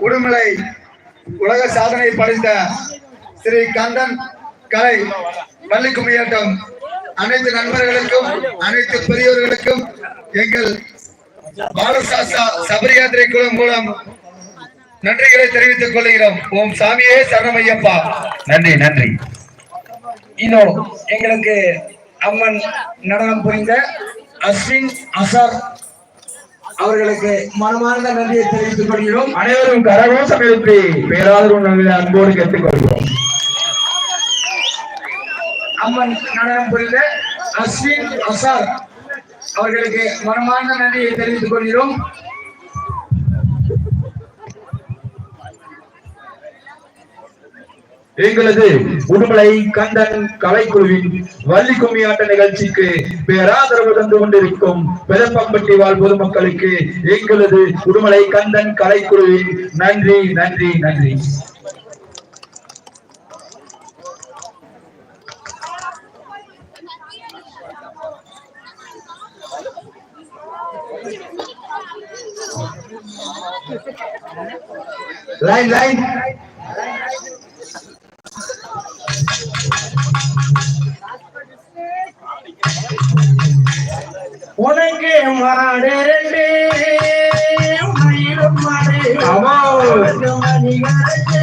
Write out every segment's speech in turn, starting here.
உடுமலை உலக சாதனை படைத்த ஸ்ரீ கந்தன் கலை பள்ளி கும்மியாட்டம் அனைத்து நண்பர்களுக்கும் அனைத்து பெரியவர்களுக்கும் எங்கள் பாலசாஸ்தா சபரி யாத்திரை குழு மூலம் நன்றிகளை தெரிவித்துக் கொள்கிறோம். ஓம் சாமியே சரணமையப்பா. நன்றி நன்றி. இன்னும் எங்களுக்கு அம்மன் நடனம் புரிந்த அஸ்வின் அசார் அவர்களுக்கு மனமார்ந்த நன்றியை தெரிவித்துக் கொள்கிறோம். அனைவரும் கரகோஷம் எழுப்பி பேராதரவு நாங்கள் அன்போடு கேட்டுக்கொள்கிறோம். அம்மன் நடனம் புரிந்த அஸ்வின் அசார் அவர்களுக்கு மனமார்ந்த நன்றியை தெரிவித்துக் கொள்கிறோம். எங்களது உடுமலை கந்தன் கலைக்குழுவின் வள்ளி கும்மி ஆட்ட நிகழ்ச்சிக்கு பேராதரவு தந்து கொண்டிருக்கும் பெரும்பம்பட்டி வாழ் பொதுமக்களுக்கு எங்களது உடுமலை கந்தன் கலைக்குழுவின் நன்றி நன்றி நன்றி. லைன் லைன் உனக்கு மாடு ரெண்டு மயிலும் மாடு ஆமா. அவனுக்கு மணிகளுக்கு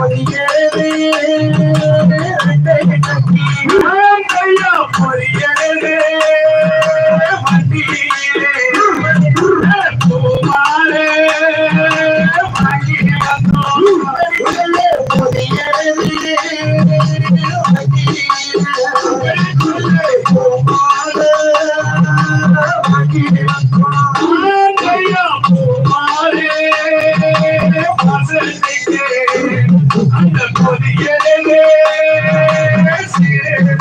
Oh, yeah.